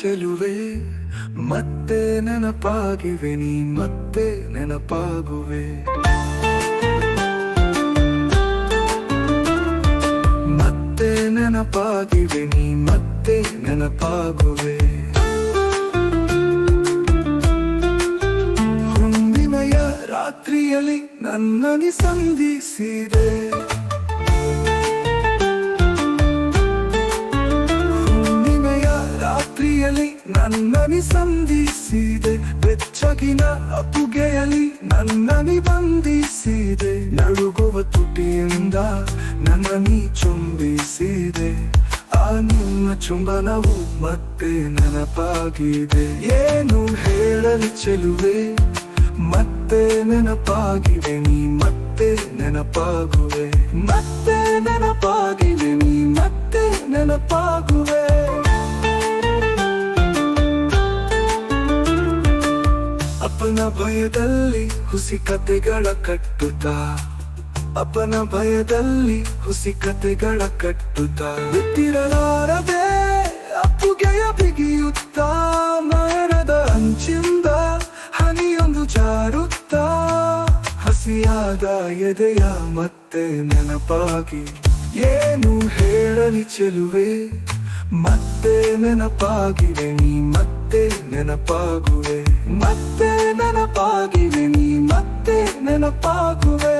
ಚೆಲುವೆ, ಮತ್ತೆ ನೆನಪಾಗಿವೆ, ನೀ ಮತ್ತೆ ನೆನಪಾಗುವೆ. ಮತ್ತೆ ನೆನಪಾಗಿವೆ, ನೀ ಮತ್ತೆ ನೆನಪಾಗುವೆ. ಹುಣ್ಣಿಮೆಯ ರಾತ್ರಿಯಲ್ಲಿ ನನ್ನನಿ ಸಂಧಿಸಿದೆ. ನನ್ನನಿ ಸಂಧಿಸಿದೆ, ಬೆಚ್ಚಗಿನ ಅಪುಗೆಯಲ್ಲಿ ನನ್ನನಿ ಬಂಧಿಸಿದೆ. ನಡುಗುವ ತುಟಿಯಿಂದ ನನ್ನನಿ ಚುಂಬಿಸಿದೆ. ಆ ನಿಮ್ಮ ಚುಂಬನವು ಮತ್ತೆ ನೆನಪಾಗಿದೆ. ಏನು ಹೇಳಲು ಚೆಲುವೆ, ಮತ್ತೆ ನೆನಪಾಗಿವೆ ನೀ, ಮತ್ತೆ ನೆನಪಾಗುವೆ. ಮತ್ತೆ ನೆನಪಾಗಿವೆ ನೀ, ಮತ್ತೆ ನೆನಪಾಗುವೆ. ಅಪ್ಪನ ಭಯದಲ್ಲಿ ಹುಸಿ ಕತೆಗಳ ಕಟ್ಟುತ್ತ. ಅಪ್ಪನ ಭಯದಲ್ಲಿ ಹುಸಿ ಕತೆಗಳ ಕಟ್ಟುತ್ತ. ಬಿತ್ತಿರಲಾರದೆ ಅಪ್ಪುಗೆಯ ಬಿಗಿಯುತ್ತ. ಮರದ ಅಂಚಿಂದ ಹನಿಯೊಂದು ಜಾರುತ್ತ. ಹಸಿಯಾದ ಎದೆಯ ಮತ್ತೆ ನೆನಪಾಗಿ. ಏನು ಹೇಳಲಿ ಚೆಲುವೆ? ಮತ್ತೆ ನೆನಪಾಗಿವೆ ನೀ ಮತ್ತೆ ನೆನಪಾಗುವೆ. ಮತ್ತೆ ನೆನಪಾಗಿವೆ ನೀ ಮತ್ತೆ ನೆನಪಾಗುವೆ.